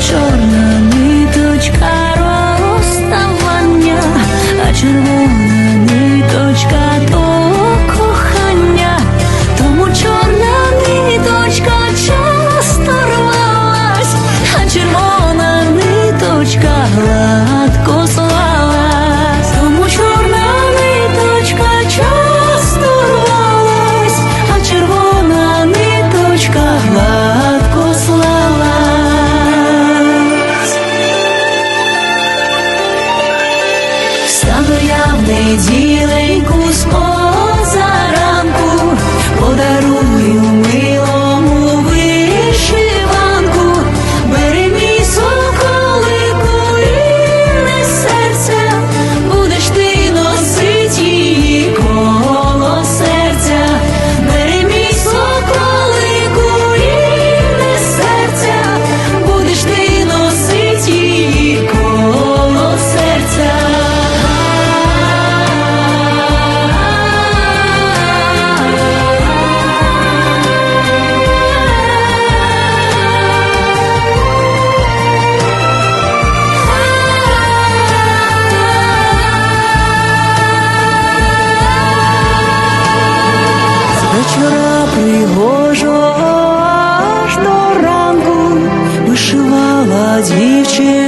чорна ниточка. they deal in вечора пригожо аж до ранку вишивала дівчина.